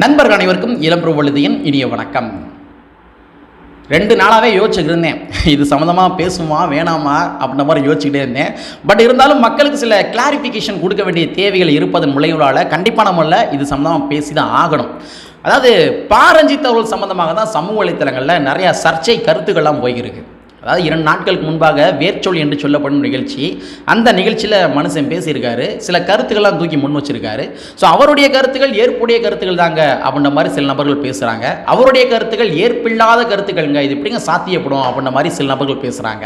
நண்பர்கள் அனைவருக்கும் இளம்பு வழுதியின் இனிய வணக்கம். ரெண்டு நாளாகவே யோசிச்சுட்டு இருந்தேன். இது சம்மந்தமாக பேசுமா வேணாமா அப்படின்ற மாதிரி யோசிச்சுக்கிட்டே இருந்தேன். பட் இருந்தாலும் மக்களுக்கு சில கிளாரிஃபிகேஷன் கொடுக்க வேண்டிய தேவைகள் இருப்பதன் முளைவுளால் கண்டிப்பாக நம்மள இது சம்மந்தமாக பேசி தான் ஆகணும். அதாவது பாரஞ்சித் அவர்கள் சம்மந்தமாக தான் சமூக வலைத்தளங்களில் நிறையா சர்ச்சை கருத்துக்கள்லாம் போயிருக்கு. அதாவது இரண்டு நாட்களுக்கு முன்பாக வேர்ச்சொல் என்று சொல்லப்படும் நிகழ்ச்சி. அந்த நிகழ்ச்சியில் மனுஷன் பேசியிருக்காரு. சில கருத்துக்கள்லாம் தூக்கி முன் வச்சிருக்காரு. ஸோ அவருடைய கருத்துக்கள் ஏற்புடைய கருத்துக்கள் தாங்க அப்படின்ற மாதிரி சில நபர்கள் பேசுகிறாங்க அவருடைய கருத்துக்கள் ஏற்பில்லாத கருத்துக்கள்ங்க. இது எப்படிங்க சாத்தியப்படும் அப்படின்ற மாதிரி சில நபர்கள் பேசுகிறாங்க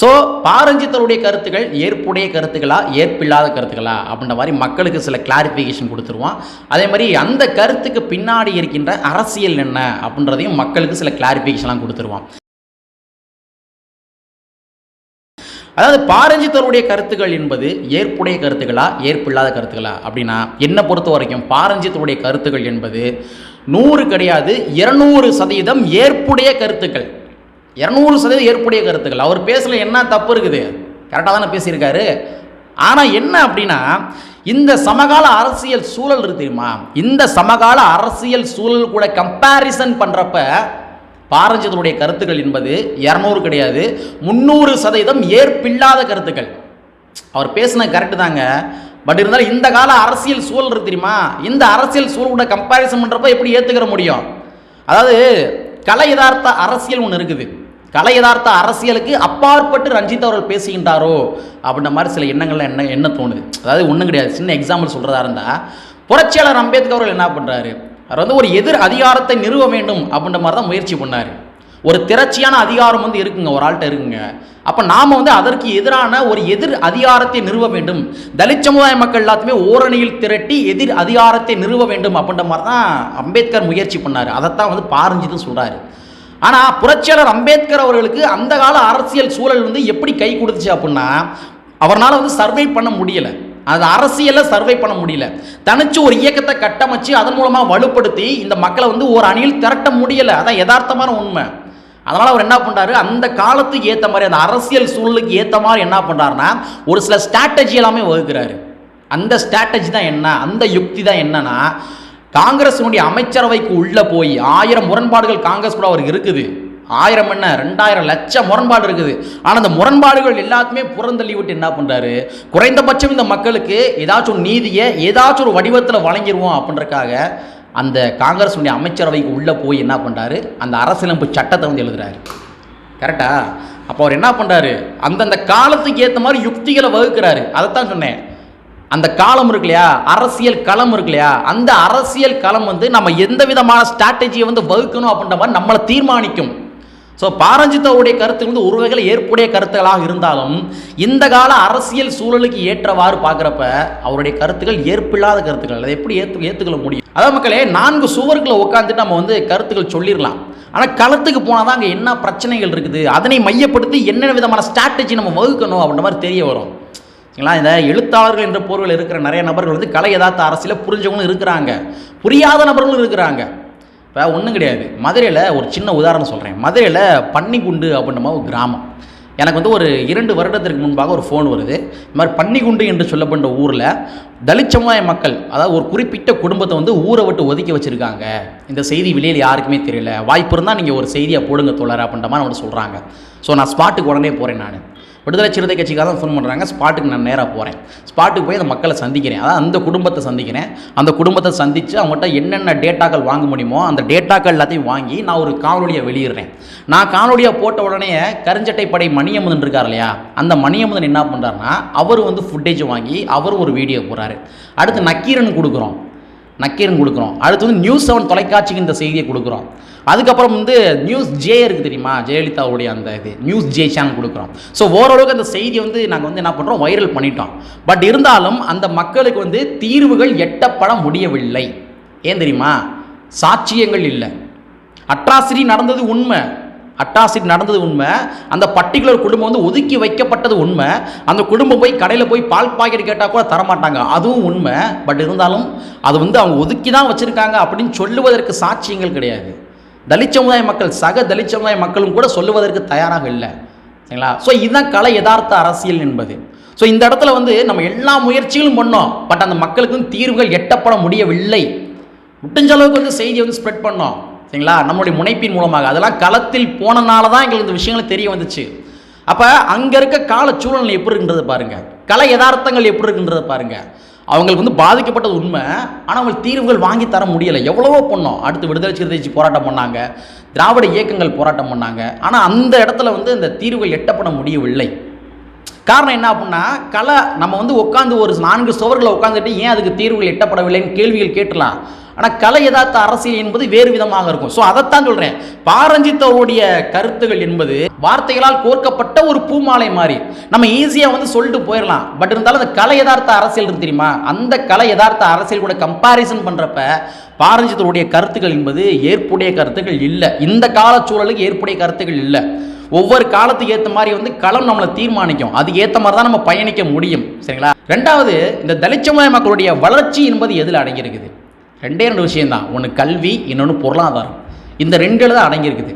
ஸோ பாரஞ்சித்தருடைய கருத்துக்கள் ஏற்புடைய கருத்துக்களா ஏற்பில்லாத கருத்துக்களா அப்படின்ற மாதிரி மக்களுக்கு சில கிளாரிஃபிகேஷன் கொடுத்துருவான். அதே மாதிரி அந்த கருத்துக்கு பின்னாடி இருக்கின்ற அரசியல் என்ன அப்படின்றதையும் மக்களுக்கு சில கிளாரிஃபிகேஷன்லாம் கொடுத்துருவான். அதாவது பாரஞ்சித்தருடைய கருத்துக்கள் என்பது ஏற்புடைய கருத்துக்களா ஏற்பில்லாத கருத்துக்களா அப்படின்னா என்னை பொறுத்த வரைக்கும் பாரஞ்சித்தருடைய கருத்துக்கள் என்பது நூறு கிடையாது இருநூறு சதவீதம் ஏற்புடைய கருத்துக்கள். இரநூறு சதவீதம் ஏற்புடைய கருத்துக்கள். அவர் பேசல என்ன தப்பு இருக்குது? கரெக்டாக தானே பேசியிருக்காரு. ஆனால் என்ன அப்படின்னா இந்த சமகால அரசியல் சூழல் இருக்கு தெரியுமா? இந்த சமகால அரசியல் சூழல் கூட கம்பேரிசன் பண்ணுறப்ப பாரஞ்சதனுடைய கருத்துக்கள் என்பது இரநூறு கிடையாது. முந்நூறு சதவீதம் ஏற்பில்லாத கருத்துக்கள். அவர் பேசின கரெக்டு தாங்க. பட் இருந்தாலும் இந்த கால அரசியல் சூழல் இருக்கு தெரியுமா? இந்த அரசியல் சூழலோட கம்பாரிசன் பண்ணுறப்ப எப்படி ஏற்றுக்கிற முடியும்? அதாவது கலை யதார்த்த அரசியல் ஒன்று இருக்குது. கலை யதார்த்த அரசியலுக்கு அப்பாற்பட்டு ரஞ்சித் அவர்கள் பேசுகின்றாரோ? அப்படின்ற மாதிரி சில எண்ணங்கள்லாம் என்ன என்ன தோணுது? அதாவது ஒன்றும் கிடையாது. சின்ன எக்ஸாம்பிள் சொல்கிறதா இருந்தால் புரட்சியாளர் அம்பேத்கர் அவர்கள் என்ன பண்ணுறாரு அவர் வந்து ஒரு எதிர் அதிகாரத்தை நிறுவ வேண்டும் அப்படின்ற மாதிரி தான் முயற்சி பண்ணார். ஒரு திரட்சியான அதிகாரம் வந்து இருக்குங்க ஒரு ஆள்கிட்ட இருக்குங்க. அப்போ நாம் வந்து அதற்கு எதிரான ஒரு எதிர் அதிகாரத்தை நிறுவ வேண்டும். தலித் சமுதாய மக்கள் எல்லாத்தையுமே ஓரணியில் திரட்டி எதிர் அதிகாரத்தை நிறுவ வேண்டும் அப்படின்ற மாதிரி தான் அம்பேத்கர் முயற்சி பண்ணார். அதைத்தான் வந்து பாரஞ்சிதும் சொல்கிறாரு ஆனால் புரட்சியாளர் அம்பேத்கர் அவர்களுக்கு அந்த கால அரசியல் சூழல் வந்து எப்படி கை கொடுத்துச்சு அப்படின்னா அவரால் வந்து சர்வை பண்ண முடியலை. அது அரசியலை சர்வை பண்ண முடியல. தனிச்சு ஒரு இயக்கத்தை கட்டமைச்சு அதன் மூலமாக வலுப்படுத்தி இந்த மக்களை வந்து ஒரு அணியில் திரட்ட முடியலை. அதான் யதார்த்தமான உண்மை. அதனால் அவர் என்ன பண்ணுறாரு அந்த காலத்துக்கு ஏற்ற மாதிரி அந்த அரசியல் சூழலுக்கு ஏற்ற மாதிரி என்ன பண்ணுறாருன்னா ஒரு சில ஸ்ட்ராட்டஜி எல்லாமே வகுக்கிறாரு. அந்த ஸ்ட்ராட்டஜி தான் என்ன? அந்த யுக்தி தான் என்னன்னா காங்கிரஸினுடைய அமைச்சரவைக்கு உள்ளே போய் ஆயிரம் முரண்பாடுகள் காங்கிரஸ் கூட அவருக்கு இருக்குது. ஆயிரம் என்ன? ரெண்டாயிரம் லட்சம் முரண்பாடு இருக்குது. ஆனால் அந்த முரண்பாடுகள் எல்லாத்தையுமே புறந்தள்ளி விட்டு என்ன பண்ணுறாரு குறைந்தபட்சம் இந்த மக்களுக்கு ஏதாச்சும் ஒரு நீதியை ஏதாச்சும் ஒரு வடிவத்தில் வழங்கிடுவோம் அப்படின்றக்காக அந்த காங்கிரஸுடைய அமைச்சரவைக்கு உள்ளே போய் என்ன பண்ணுறாரு அந்த அரசியலமைப்பு சட்டத்தை வந்து எழுதுறாரு. கரெக்டா அப்போ அவர் என்ன பண்ணுறாரு அந்தந்த காலத்துக்கு ஏற்ற மாதிரி யுக்திகளை வகுக்கிறாரு. அதைத்தான் சொன்னேன். அந்த காலம் இருக்கு இல்லையா? அரசியல் களம் இருக்கு இல்லையா? அந்த அரசியல் களம் வந்து நம்ம எந்த விதமான ஸ்ட்ராட்டஜியை வந்து வகுக்கணும் அப்படின்ற மாதிரி நம்மளை தீர்மானிக்கும். ஸோ பாரஞ்சித்தாவுடைய கருத்து வந்து ஒரு வகையில் ஏற்புடைய கருத்துக்களாக இருந்தாலும் இந்த கால அரசியல் சூழலுக்கு ஏற்றவாறு பார்க்குறப்ப அவருடைய கருத்துக்கள் ஏற்பில்லாத கருத்துக்கள். அதை எப்படி ஏற்று ஏற்றுக்கொள்ள முடியும்? அதாவது மக்களே நான்கு சுவர்களை உட்காந்துட்டு நம்ம வந்து கருத்துக்கள் சொல்லிடலாம் ஆனால் களத்துக்கு போனால் தான் அங்கே என்ன பிரச்சனைகள் இருக்குது? அதனை மையப்படுத்தி என்னென்ன விதமான ஸ்ட்ராட்டஜி நம்ம வகுக்கணும் அப்படின்ற மாதிரி தெரிய வரும். சரிங்களா இந்த எழுத்தாளர்கள் என்ற போர்வில் இருக்கிற நிறைய நபர்கள் வந்து கலை யதார்த்த அரசியலை புரிஞ்சவங்களும் இருக்கிறாங்க. புரியாத நபர்களும் இருக்கிறாங்க. இப்போ ஒன்றும் கிடையாது. மதுரையில் ஒரு சின்ன உதாரணம் சொல்கிறேன் மதுரையில் பன்னிக்குண்டு அப்படின்ற ஒரு கிராமம். எனக்கு வந்து ஒரு இரண்டு வருடத்திற்கு முன்பாக ஒரு ஃபோன் வருது. இந்த மாதிரி பன்னிக்குண்டு என்று சொல்லப்பட்ட ஊரில் தலித் சமுதாய மக்கள் அதாவது ஒரு குறிப்பிட்ட குடும்பத்தை வந்து ஊரை விட்டு ஒதுக்கி வச்சுருக்காங்க. இந்த செய்தி வெளியில் யாருக்குமே தெரியல. வாய்ப்பு இருந்தால் நீங்கள் ஒரு செய்தியை போடுங்க தோழர் அப்படின்ற மாதிரி அவங்க சொல்கிறாங்க ஸோ நான் ஸ்பாட்டுக்கு உடனே போகிறேன் நான். விடுதலை சிறுத்தை கட்சிக்காக தான் ஃபோன் பண்ணுறாங்க ஸ்பாட்டுக்கு நான் நேராக போகிறேன் ஸ்பாட்டுக்கு போய் அந்த மக்களை சந்திக்கிறேன். அதாவது அந்த குடும்பத்தை சந்திக்கிறேன். அந்த குடும்பத்தை சந்தித்து அவங்கள்ட்ட என்னென்ன டேட்டாக்கள் வாங்க முடியுமோ அந்த டேட்டாக்கள் எல்லாத்தையும் வாங்கி நான் ஒரு காணொலியை வெளியிடுறேன். நான் காணொலியாக போட்ட உடனே கருஞ்சட்டை படை மணியமுதன் இருக்கார் இல்லையா? அந்த மணியமுதன் என்ன பண்ணுறாருன்னா அவர் வந்து ஃபுட்டேஜ் வாங்கி அவர் ஒரு வீடியோ போகிறாரு அடுத்து நக்கீரன் கொடுக்குறோம். நக்கீரன் கொடுக்குறோம். அடுத்து வந்து நியூஸ் செவன் தொலைக்காட்சிக்கு இந்த செய்தியை கொடுக்குறோம். அதுக்கப்புறம் வந்து நியூஸ் ஜே இருக்குது தெரியுமா? ஜெயலலிதாவுடைய அந்த இது நியூஸ் ஜே சேனல் கொடுக்குறோம். ஸோ ஓரளவுக்கு அந்த செய்தியை வந்து நாங்கள் வந்து என்ன பண்ணுறோம் வைரல் பண்ணிட்டோம். பட் இருந்தாலும் அந்த மக்களுக்கு வந்து தீர்வுகள் எட்டப்பட முடியவில்லை. ஏன் தெரியுமா? சாட்சியங்கள் இல்லை. அட்ராசிட்டி நடந்தது உண்மை. அட்டாசிட் நடந்தது உண்மை. அந்த பர்டிகுலர் குடும்பம் வந்து ஒதுக்கி வைக்கப்பட்டது உண்மை. அந்த குடும்பம் போய் கடையில் போய் பால் பாக்கெட் கேட்டால் கூட தரமாட்டாங்க. அதுவும் உண்மை. பட் இருந்தாலும் அது வந்து அவங்க ஒதுக்கி தான் வச்சுருக்காங்க அப்படின்னு சொல்லுவதற்கு சாட்சியங்கள் கிடையாது. தலித் சமுதாய மக்கள் சக தலித் சமுதாய மக்களும் கூட சொல்லுவதற்கு தயாராக இல்லை. சரிங்களா? ஸோ இதுதான் கலை யதார்த்த அரசியல் என்பது. ஸோ இந்த இடத்துல வந்து நம்ம எல்லா முயற்சிகளும் பண்ணோம். பட் அந்த மக்களுக்கும் தீர்வுகள் எட்டப்பட முடியவில்லை. முடிஞ்ச அளவுக்கு வந்து செய்தியை வந்து ஸ்ப்ரெட் பண்ணோம். சரிங்களா? நம்மளுடைய முனைப்பின் மூலமாக. அதெல்லாம் களத்தில் போனனால தான் எங்களுக்கு இந்த விஷயங்கள் தெரிய வந்துச்சு. அப்போ அங்கே இருக்க கால சூழ்நிலை எப்படி இருக்கின்றது பாருங்கள் கலை யதார்த்தங்கள் எப்படி இருக்கின்றது பாருங்கள் அவங்களுக்கு வந்து பாதிக்கப்பட்டது உண்மை. ஆனால் அவங்க தீர்வுகள் வாங்கி தர முடியலை. எவ்வளவோ பண்ணோம். அடுத்து விடுதலை சிறுத்தைச்சி போராட்டம் பண்ணாங்க. திராவிட இயக்கங்கள் போராட்டம் பண்ணாங்க. ஆனால் அந்த இடத்துல வந்து இந்த தீர்வுகள் எட்டப்பட முடியவில்லை. காரணம் என்ன அப்படின்னா கலை நம்ம வந்து உட்காந்து ஒரு நான்கு சுவர்களை உட்காந்துட்டு ஏன் அதுக்கு தீர்வுகள் எட்டப்படவில்லைன்னு கேள்விகள் கேட்டலாம் ஆனால் கலை யதார்த்த அரசியல் என்பது வேறு விதமாக இருக்கும். ஸோ அதைத்தான் சொல்கிறேன் பாரஞ்சித் கருத்துகள் என்பது வார்த்தைகளால் கோர்க்கப்பட்ட ஒரு பூமாலை மாதிரி. நம்ம ஈஸியாக வந்து சொல்லிட்டு போயிடலாம். பட் இருந்தாலும் அந்த கலை யதார்த்த அரசியல் இருக்கு தெரியுமா? அந்த கலை யதார்த்த அரசியல் கூட கம்பாரிசன் பண்ணுறப்ப பாரஞ்சித்தருடைய கருத்துக்கள் என்பது ஏற்புடைய கருத்துக்கள் இல்லை. இந்த காலச்சூழலுக்கு ஏற்புடைய கருத்துக்கள் இல்லை. ஒவ்வொரு காலத்துக்கு ஏற்ற மாதிரி வந்து களம் நம்மளை தீர்மானிக்கும். அதுக்கு ஏற்ற மாதிரி தான் நம்ம பயணிக்க முடியும். சரிங்களா? ரெண்டாவது இந்த தலித் சமுதாய மக்களுடைய வளர்ச்சி என்பது எதில் அடங்கியிருக்குது? ரெண்டே ரெண்டு விஷயம்தான். ஒன்று கல்வி இன்னொன்று பொருளாதாரம். இந்த ரெண்டில் தான் அடங்கியிருக்குது.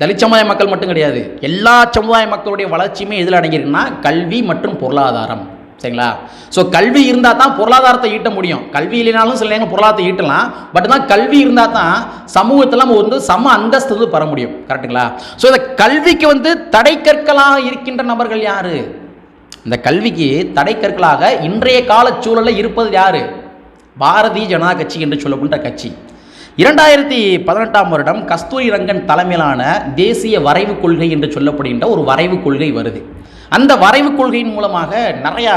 தலித் சமுதாய மக்கள் மட்டும் கிடையாது. எல்லா சமுதாய மக்களுடைய வளர்ச்சியுமே எதில் அடங்கியிருக்குன்னா கல்வி மற்றும் பொருளாதாரம். சரிங்களா? ஸோ கல்வி இருந்தால் தான் பொருளாதாரத்தை ஈட்ட முடியும். கல்வி இல்லைனாலும் சில நேரம் பொருளாதாரத்தை ஈட்டலாம். பட் தான் கல்வி இருந்தால் தான் சமூகத்தில் நம்ம வந்து சம அந்தஸ்து வந்து பெற முடியும். கரெக்டுங்களா ஸோ இந்த கல்விக்கு வந்து தடை கற்களாக இருக்கின்ற நபர்கள் யார்? இந்த கல்விக்கு தடை கற்களாக இன்றைய கால சூழலில் இருப்பது யார்? பாரதிய ஜனதா கட்சி என்று சொல்லப்படுற கட்சி. இரண்டாயிரத்தி பதினெட்டாம் வருடம் கஸ்தூரி ரங்கன் தலைமையிலான தேசிய வரைவு கொள்கை என்று சொல்லப்படுகின்ற ஒரு வரைவு கொள்கை வருது. அந்த வரைவு கொள்கையின் மூலமாக நிறையா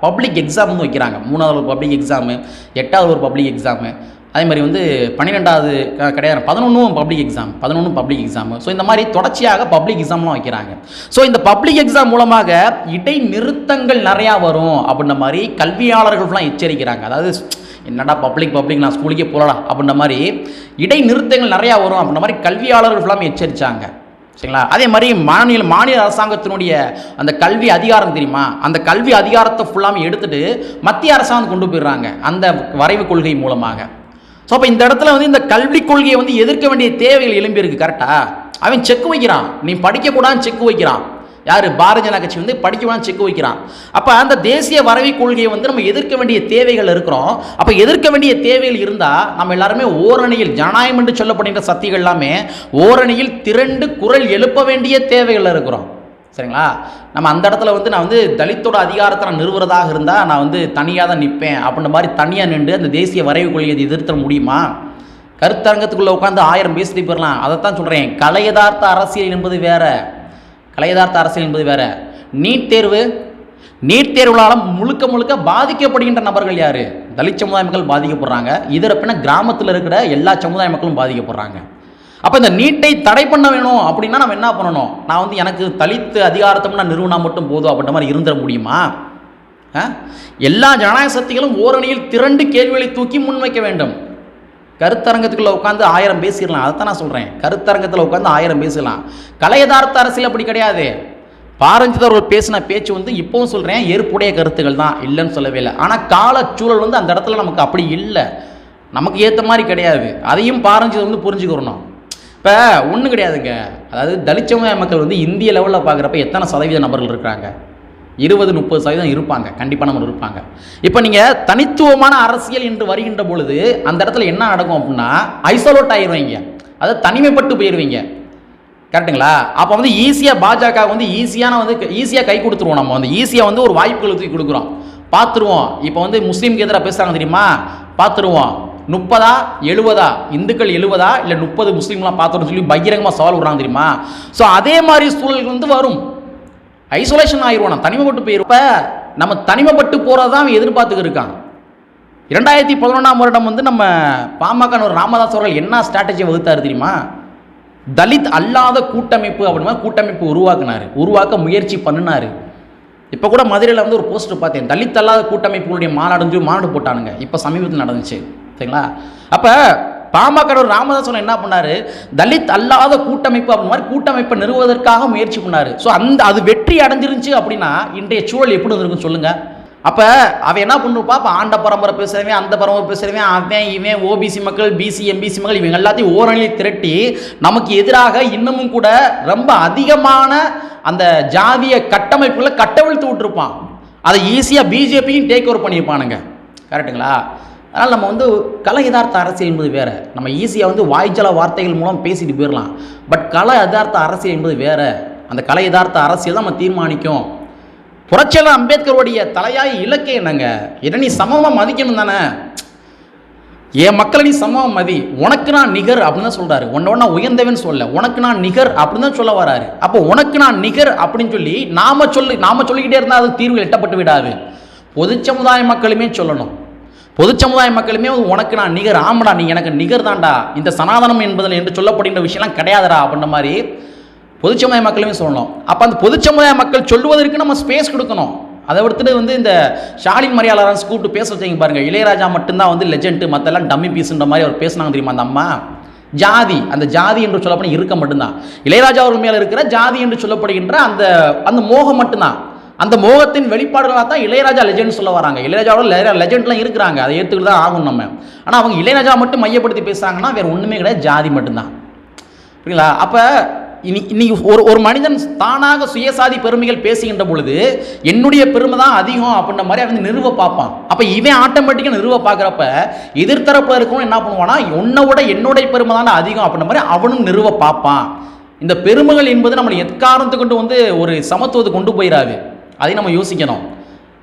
பப்ளிக் எக்ஸாம்னு வைக்கிறாங்க. மூணாவது ஒரு பப்ளிக் எக்ஸாமு எட்டாவது ஒரு பப்ளிக் எக்ஸாமு அதே மாதிரி வந்து பன்னிரெண்டாவது க- கிடையாது. பதினொன்றும் பப்ளிக் எக்ஸாம் பதினொன்றும் பப்ளிக் எக்ஸாம் ஸோ இந்த மாதிரி தொடர்ச்சியாக பப்ளிக் எக்ஸாம்லாம் வைக்கிறாங்க. ஸோ இந்த பப்ளிக் எக்ஸாம் மூலமாக இடைநிறுத்தங்கள் நிறையா வரும் அப்படின்ற மாதிரி கல்வியாளர்கள்லாம் எச்சரிக்கிறாங்க. அதாவது என்னடா பப்ளிக் பப்ளிக் நான் ஸ்கூலுக்கே போகலடா அப்படின்ற மாதிரி இடைநிறுத்தங்கள் நிறையா வரும் அப்படின்ற மாதிரி கல்வியாளர்கள் ஃபுல்லாமே எச்சரித்தாங்க சரிங்களா? அதே மாதிரி மாநில மாநில அரசாங்கத்தினுடைய அந்த கல்வி அதிகாரம் தெரியுமா? அந்த கல்வி அதிகாரத்தை ஃபுல்லாமே எடுத்துட்டு மத்திய அரசாங்கம் கொண்டு போயிடுறாங்க அந்த வரைவு கொள்கை மூலமாக. ஸோ அப்போ இந்த இடத்துல வந்து இந்த கல்விக் கொள்கையை வந்து எதிர்க்க வேண்டிய தேவைகள் எழும்பியிருக்கு கரெக்டாக அவன் செக் வைக்கிறான். நீ படிக்கக்கூடாதுன்னு செக் வைக்கிறான். யார்? பாரதிய ஜனதா கட்சி வந்து படிக்கக்கூடாதுன்னு செக் வைக்கிறான். அப்போ அந்த தேசிய வரைவு கொள்கையை வந்து நம்ம எதிர்க்க வேண்டிய தேவைகள் இருக்கிறோம். அப்போ எதிர்க்க வேண்டிய தேவைகள் இருந்தால் நம்ம எல்லாருமே ஓரணியில் ஜனநாயகம் என்று சொல்லப்படுகின்ற சக்திகள் எல்லாமே ஓரணியில் திரண்டு குரல் எழுப்ப வேண்டிய தேவைகள் இருக்கிறோம். சரிங்களா? நம்ம அந்த இடத்துல வந்து நான் வந்து தலித்தோட அதிகாரத்தை நான் நிறுவுறதாக இருந்தால் நான் வந்து தனியாக தான் நிற்பேன் அப்படின்ற மாதிரி தனியாக நின்று அந்த தேசிய வரைவு கொள்கையை எதிர்த்த முடியுமா? கருத்தரங்கத்துக்குள்ளே உட்காந்து ஆயிரம் பேசிட்டு போயிடலாம். அதைத்தான் சொல்கிறேன் கலையதார்த்த அரசியல் என்பது வேறு. கலையதார்த்த அரசியல் என்பது வேற. நீட் தேர்வு நீட் தேர்வுகளால் முழுக்க முழுக்க பாதிக்கப்படுகின்ற நபர்கள் யார்? தலித் சமுதாய மக்கள் பாதிக்கப்படுறாங்க. இதர பின்ன கிராமத்தில் இருக்கிற எல்லா சமுதாய மக்களும் பாதிக்கப்படுறாங்க. அப்போ இந்த நீட்டை தடை பண்ண வேணும் அப்படின்னா நம்ம என்ன பண்ணணும்? நான் வந்து எனக்கு தலித்து அதிகாரத்தை நான் நிறுவனா மட்டும் போதும் அப்படின்ற மாதிரி இருந்துட முடியுமா? ஆ? எல்லா ஜனநாயக சக்திகளும் ஓரணியில் திரண்டு கேள்விகளை தூக்கி முன்வைக்க வேண்டும். கருத்தரங்கத்துக்குள்ளே உட்காந்து ஆயிரம் பேசிடலாம். அதை தான் நான் சொல்கிறேன் கருத்தரங்கத்தில் உட்காந்து ஆயிரம் பேசலாம் கலையதார்த்த அரசியல் அப்படி கிடையாது. பாரஞ்சித் அவர்கள் பேசின பேச்சு வந்து இப்போவும் சொல்கிறேன் ஏற்புடைய கருத்துக்கள் தான். இல்லைன்னு சொல்லவே இல்லை. ஆனால் காலச்சூழல் வந்து அந்த இடத்துல நமக்கு அப்படி இல்லை. நமக்கு ஏற்ற மாதிரி கிடையாது. அதையும் பாரஞ்சித் வந்து புரிஞ்சுக்கிறணும் இப்போ ஒன்றும் கிடையாதுங்க. அதாவது தலித் மக்கள் வந்து இந்திய லெவலில் பார்க்குறப்ப எத்தனை சதவீத நபர்கள் இருக்கிறாங்க? இருபது முப்பது சதவீதம் இருப்பாங்க. கண்டிப்பாக நம்ம இருப்பாங்க. இப்போ நீங்கள் தனித்துவமான அரசியல் என்று வருகின்ற பொழுது அந்த இடத்துல என்ன நடக்கும் அப்படின்னா ஐசோலேட் ஆயிடுவீங்க அதாவது தனிமைப்பட்டு போயிடுவீங்க கரெக்ட்டுங்களா அப்போ வந்து ஈஸியாக பாஜக வந்து ஈஸியான வந்து ஈஸியாக கை கொடுத்துருவோம் நம்ம வந்து. ஈஸியாக வந்து ஒரு வாய்ப்புகள் தூக்கி கொடுக்குறோம். பார்த்துருவோம். இப்போ வந்து முஸ்லீம்க்கு எதிராக பேசுகிறாங்க தெரியுமா? பார்த்துருவோம். முப்பதா எழுபதா? இந்துக்கள் எழுபதா? இல்லை முப்பது முஸ்லீம்லாம் பார்த்துருன்னு சொல்லி பகிரங்கமாக சவால் விடுறாங்க தெரியுமா? ஸோ அதே மாதிரி சூழல்கள் வந்து வரும். ஐசோலேஷன் ஆயிடுவோம் நான் தனிமைப்பட்டு போயிருப்ப நம்ம தனிமைப்பட்டு போகிறது தான் அவன் எதிர்பார்த்துக்கு இருக்கான். இரண்டாயிரத்தி பதினொன்றாம் வருடம் வந்து நம்ம பாமக ராமதாஸ் அவர்கள் என்ன ஸ்ட்ராட்டஜி வகுத்தார் தெரியுமா? தலித் அல்லாத கூட்டமைப்பு அப்படின்னா கூட்டமைப்பு உருவாக்குனாரு உருவாக்க முயற்சி பண்ணினாரு. இப்போ கூட மதுரையில் வந்து ஒரு போஸ்டர் பார்த்தேன் தலித் அல்லாத கூட்டமைப்புகளுடைய மாநாடுன்னு சொல்லி மாநாடு போட்டானுங்க இப்போ சமீபத்தில் நடந்துச்சு சரிங்களா? அப்போ பாமக ஒரு ராமதாசன் என்ன பண்ணாரு? தலித் அல்லாத கூட்டமைப்பு அப்படி மாதிரி கூட்டமைப்பை நிறுவுவதற்காக முயற்சி பண்ணாரு. ஸோ அந்த அது வெற்றி அடைஞ்சிருந்துச்சு அப்படின்னா இன்றைய சூழல் எப்படி இருந்திருக்கும் சொல்லுங்க. அப்போ அவன் என்ன பண்ணிருப்பா அப்போ ஆண்ட பரம்பரை பேசுறவன் அந்த பரம்பரை பேசுகிறவன் அவன் இவன் ஓபிசி மக்கள் பிசி எம்பிசி மக்கள் இவங்க எல்லாத்தையும் ஓரணியில் திரட்டி நமக்கு எதிராக இன்னமும் கூட ரொம்ப அதிகமான அந்த ஜாதிய கட்டமைப்புகளை கட்டவிழ்த்து விட்டுருப்பான். அதை ஈஸியாக பிஜேபியும் டேக் ஓவர் பண்ணியிருப்பானுங்க. கரெக்ட்டுங்களா அதனால் நம்ம வந்து கலை யதார்த்த அரசியல் என்பது வேறு. நம்ம ஈஸியாக வந்து வாய்ச்சல வார்த்தைகள் மூலம் பேசிட்டு போயிடலாம் பட் கலை யதார்த்த அரசியல் என்பது வேறு. அந்த கலை யதார்த்த அரசியல் தான் நம்ம தீர்மானிக்கும். புரட்சியாளர் அம்பேத்கருடைய தலையாய இலக்கே என்னங்க? இதை நீ சமமாக மதிக்கணும் தானே? என் மக்களை நீ சமமாக மதி. உனக்கு நான் நிகர் அப்படின்னு தான் சொல்கிறாரு உன்னை ஒன்றா உயர்ந்தவன் சொல்ல. உனக்கு நான் நிகர் அப்படின்னு தான் சொல்ல வராரு. அப்போ உனக்கு நான் நிகர் அப்படின்னு சொல்லி நாம சொல்லி நாம சொல்லிக்கிட்டே இருந்தால் அது தீர்வு எட்டப்பட்டு விடாது. பொது சமுதாய மக்களுமே சொல்லணும். பொது சமுதாய மக்களுமே உனக்கு நான் நிகர் ஆமடா நீ எனக்கு நிகர் தான்டா இந்த சனாதனம் என்பதில் என்று சொல்லப்படுகின்ற விஷயம்லாம் கிடையாதுடா அப்படின்ற மாதிரி பொது சமுதாய மக்களுமே சொல்லணும். அப்போ அந்த பொது சமுதாய மக்கள் சொல்லுவதற்கு நம்ம ஸ்பேஸ் கொடுக்கணும். அதை விடுத்துட்டு வந்து இந்த ஷாலின் மரியாதை கூப்பிட்டு பேச வச்சீங்க பாருங்கள் இளையராஜா மட்டும்தான் வந்து லெஜெண்ட்டு மற்றெல்லாம் டம்மி பீஸுன்ற மாதிரி அவர் பேசுனாங்க தெரியுமா அந்த அம்மா? ஜாதி அந்த ஜாதி என்று சொல்லப்படும் இருக்க மட்டும்தான். இளையராஜா அவர்கள் மேலே இருக்கிற ஜாதி என்று சொல்லப்படுகின்ற அந்த அந்த மோகம் மட்டும்தான். அந்த மோகத்தின் வெளிப்பாடுகளாக தான் இளையராஜா லெஜெண்ட் சொல்ல வராங்க. இளையராஜாவோட லெஜெண்ட்லாம் இருக்கிறாங்க. அதை ஏற்றுக்கிட்டு தான் ஆகும் நம்ம. ஆனால் அவங்க இளையராஜா மட்டும் மையப்படுத்தி பேசுகிறாங்கன்னா வேறு ஒன்றுமே கிடையாது. ஜாதி மட்டும்தான். புரியுங்களா அப்போ இனி இன்னைக்கு ஒரு ஒரு மனிதன் தானாக சுயசாதி பெருமைகள் பேசுகின்ற பொழுது என்னுடைய பெருமை தான் அதிகம் அப்படின்ற மாதிரி அவன் நிறுவ பார்ப்பான். அப்போ இவன் ஆட்டோமேட்டிக்காக நிறுவ பார்க்குறப்ப எதிர்த்தரப்பில் இருக்கவன் என்ன பண்ணுவானா உன்னை விட என்னுடைய பெருமை தான் அதிகம் அப்படின்ற மாதிரி அவனும் நிறுவ பார்ப்பான். இந்த பெருமைகள் என்பது நம்மளை எக்காரணத்தை கொண்டு வந்து ஒரு சமத்துவத்தை கொண்டு போயிடாது அதை நம்ம யோசிக்கணும்.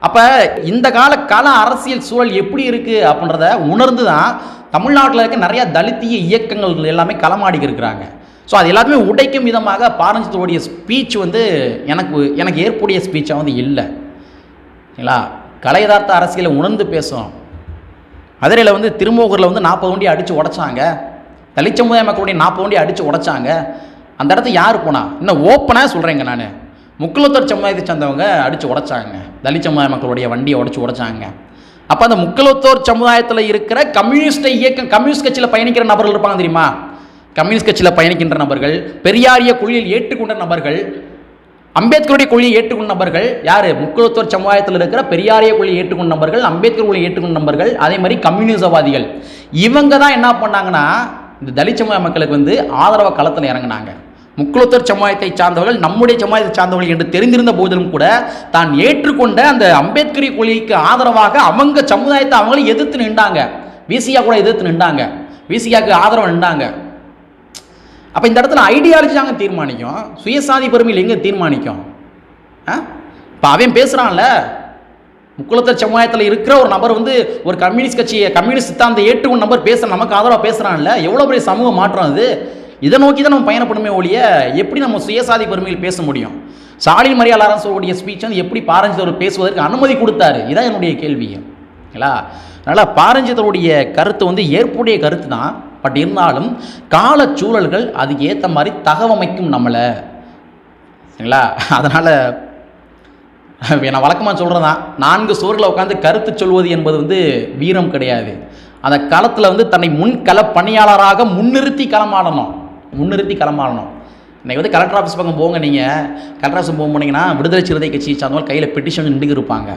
அப்போ இந்த கால கல அரசியல் சூழல் எப்படி இருக்குது அப்படின்றத உணர்ந்து தான் தமிழ்நாட்டில் இருக்க நிறையா தலித்திய இயக்கங்கள் எல்லாமே களமாடி இருக்கிறாங்க ஸோ அது எல்லாத்துமே உடைக்கும் விதமாக பாரஞ்சத்தோடைய ஸ்பீச் வந்து எனக்கு எனக்கு ஏற்புடைய ஸ்பீச்சாக வந்து இல்லை. சரிங்களா அரசியலை உணர்ந்து பேசும் மதுரையில் வந்து திருமூகூரில் வந்து நாற்பது வண்டி அடித்து உடைச்சாங்க. தலிச்ச சமுதாய மக்களுடைய நாற்பது வண்டி அடித்து உடைச்சாங்க. அந்த இடத்த யார் போனா? இன்னும் ஓப்பனாக சொல்கிறேங்க நான். முக்குலத்தோர் சமுதாயத்தை சேர்ந்தவங்க அடித்து உடைச்சாங்க. தலித் சமுதாய மக்களுடைய வண்டியை உடைச்சு உடைச்சாங்க. அப்போ அந்த முக்கலத்தோர் சமுதாயத்தில் இருக்கிற கம்யூனிஸ்ட் இயக்கம் கம்யூனிஸ்ட் கட்சியில் பயணிக்கிற நபர்கள் இருப்பாங்க தெரியுமா? கம்யூனிஸ்ட் கட்சியில் பயணிக்கின்ற நபர்கள் பெரியாரிய கொள்கையில் ஏற்றுக்கொண்ட நபர்கள் அம்பேத்கருடைய கொள்கையை ஏற்றுக்கொண்ட நபர்கள் யார்? முக்குலத்தோர் சமுதாயத்தில் இருக்கிற பெரியாரிய கொள்கையை ஏற்றுக்கொண்ட நபர்கள் அம்பேத்கர் கொள்கையை ஏற்றுக்கொண்ட நபர்கள் அதே மாதிரி கம்யூனிசவாதிகள். இவங்க தான் என்ன பண்ணாங்கன்னா இந்த தலித் சமுதாய மக்களுக்கு வந்து ஆதரவு களத்தில் இறங்கினாங்க. முக்குளத்தர் சமுதாயத்தை சார்ந்தவர்கள் நம்முடைய சமுதாயத்தை சார்ந்தவர்கள் என்று தெரிந்திருந்த போதிலும் கூட தான் ஏற்றுக்கொண்ட அந்த அம்பேத்கரி கொள்கைக்கு ஆதரவாக அவங்க சமுதாயத்தை அவங்களே எதிர்த்து நின்றாங்க. விசியா கூட எதிர்த்து நின்றாங்க. விசியாவுக்கு ஆதரவு நின்றாங்க. அப்போ இந்த இடத்துல ஐடியாலஜி தாங்க தீர்மானிக்கும். சுயசாதி பெருமையில் எங்கே தீர்மானிக்கும்? ஆ? இப்போ அவன் பேசுகிறான்ல முக்குளத்தர் சமுதாயத்தில் இருக்கிற ஒரு நபர் வந்து ஒரு கம்யூனிஸ்ட் கட்சியை கம்யூனிஸ்ட் சித்தாந்த ஏற்றுக்கொண்ட நபர் பேச நமக்கு ஆதரவாக பேசுகிறான்ல எவ்வளோ பெரிய சமூக மாற்றம் அது? இதை நோக்கி தான் நம்ம பயணப்படுமே ஒழிய எப்படி நம்ம சுயசாதி பெருமையில் பேச முடியும்? சாலின் மரியாதை சொல்லக்கூடிய ஸ்பீச் வந்து எப்படி பாரஞ்சிதவர் பேசுவதற்கு அனுமதி கொடுத்தாரு? இதான் என்னுடைய கேள்வி. இல்லா அதனால் பாரஞ்சிதருடைய கருத்து வந்து ஏற்புடைய கருத்து தான். பட் இருந்தாலும் கால சூழல்கள் அதுக்கு ஏற்ற மாதிரி தகவமைக்கும் நம்மளை. சரிங்களா? அதனால் நான் வழக்கமாக சொல்கிறதான் நான்கு சுவர்களை உட்காந்து கருத்து சொல்வது என்பது வந்து வீரம் கிடையாது. அந்த களத்தில் வந்து தன்னை முன்கள பணியாளராக முன்னிறுத்தி களமாடணும். முன்னிறுத்தி களமாடணும். இன்றைக்கி வந்து கலெக்டர் ஆஃபீஸ் பக்கம் போங்க நீங்கள் கலெக்டர் ஆஃபீஸ் போக போனீங்கன்னா விடுதலை சிறுத்தை கட்சி சார்ந்தவங்க கையில் பெட்டிஷன் நின்று இருப்பாங்க.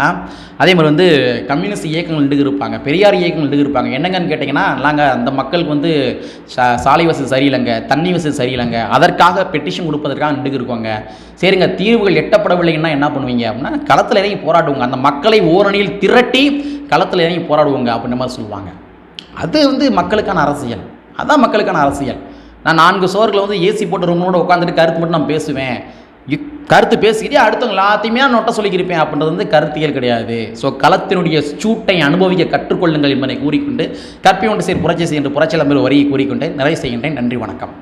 ஆ? அதே மாதிரி வந்து கம்யூனிஸ்ட் இயக்கங்கள் நின்று இருப்பாங்க. பெரியார் இயக்கங்கள் நின்று இருப்பாங்க. என்னங்கன்னு கேட்டிங்கன்னா நாங்கள் அந்த மக்களுக்கு வந்து சா சாலை வசதி சரியில்லைங்க தண்ணி வசதி சரியில்லைங்க அதற்காக பெட்டிஷன் கொடுப்பதற்காக நின்று இருக்கோங்க. சரிங்க தீர்வுகள் எட்டப்படவில்லைன்னா என்ன பண்ணுவீங்க அப்படின்னா களத்தில் இறங்கி போராடுவோங்க. அந்த மக்களை ஓரணியில் திரட்டி களத்தில் இறங்கி போராடுவோங்க அப்படின்ற மாதிரி சொல்லுவாங்க. அது வந்து மக்களுக்கான அரசியல். அதான் மக்களுக்கான அரசியல். நான் நான்கு சோர்களை வந்து ஏசி போட்டு ரூமோட உட்காந்துட்டு கருத்து மட்டும் நான் பேசுவேன். கருத்து பேசிக்கிட்டே அடுத்தவங்க எல்லாத்தையுமே நான் நொட்ட சொல்லிக்கிருப்பேன். அப்படின்றது வந்து கருத்தியல் கிடையாது. ஸோ களத்தினுடைய சூட்டை அனுபவிக்க கற்றுக்கொள்ளுங்கள் என்பதை கூறிக்கொண்டு கற்பி ஒன்று சேர் புரட்சி செய்கின்ற புரட்சியில் மேல் வரியை கூறிக்கொண்டு நிறைவு செய்கின்றேன். நன்றி வணக்கம்.